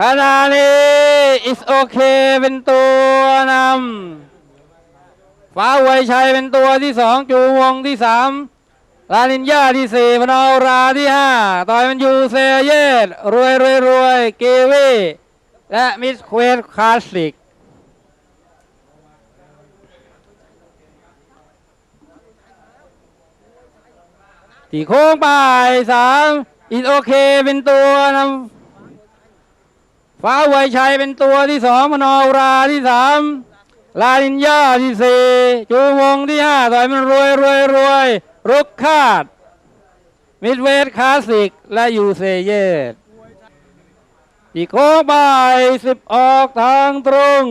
ขณะนี้ is okay เป็นตัวนำฟ้าไวยชัยเป็นตัวที่สองจูวงที่สามลาลินยาที่สี่พนาราที่ห้าต่อยมันยูเซเยตรวยรวยรวยเกวีและมิสเควสคลาสสิกที่โค้งไปสามอินโอเคเป็นตัวนำ ฟ้าไวยชัยเป็นตัวที่สองมโนราที่สามลาลินยาที่สี่จูวงที่ห้าต่อยมันรวยรวยรวยรุกคาด มิดเวสคลาสสิก และยูเซเยตที่โค้งป่ายสิบออกทางตรง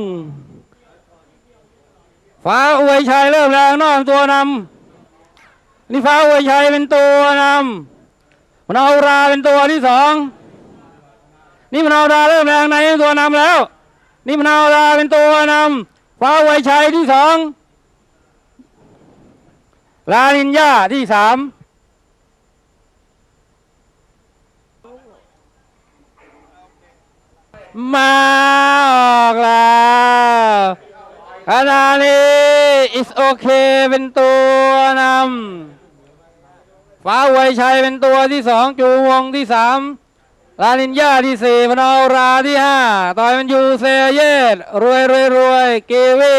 ฟ้าอวยชัยเริ่มแรงนอกตัวนำนี่ฟ้าอวยชัยเป็นตัวนำมนาราเป็นตัวที่สอง นี่มนาวราเริ่มแรงในตัวนำแล้ว นี่มนาวราเป็นตัวนำฟ้าอวยชัยที่สองลาลินยาที่สามมาออกแล้วขณะนี้ is okay เป็นตัวนำฟ้าไวยชัยเป็นตัวที่สองจูวงที่สาม ลาลินยาที่สี่พนาวราที่ห้าต่อยมันยูเซเยตรวยรวยรวยเกวี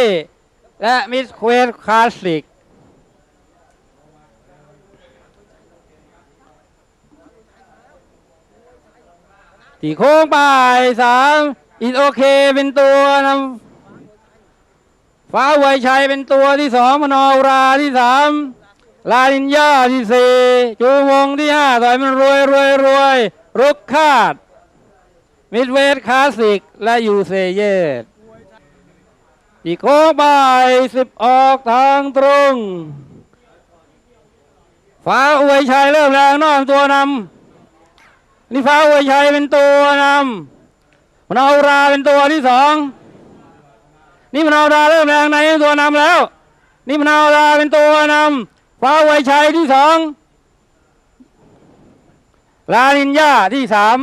และมิสเควสคลาสสิกที่โค้งไปสามอินโอเคเป็นตัวนำฟ้าไวยชัยเป็นตัวที่สองมโนราที่สามลาลินยาที่สี่จูวงที่ห้าต่อยมันรวยรวยรวย รุกคาด มิดเวสคลาสสิก และยูเซเยตที่โค้งป่ายสิบออกทางตรงฟ้าอวยชัยเริ่มแรงนอกตัวนำนี่ฟ้าอวยชัยเป็นตัวนำมนาวราเป็นตัวที่สองนี่มนาวราเริ่มแรงในเป็นตัวนำแล้ว นี่มนาวราเป็นตัวนำฟ้าอวยชัยที่สอง ลานินยาที่สาม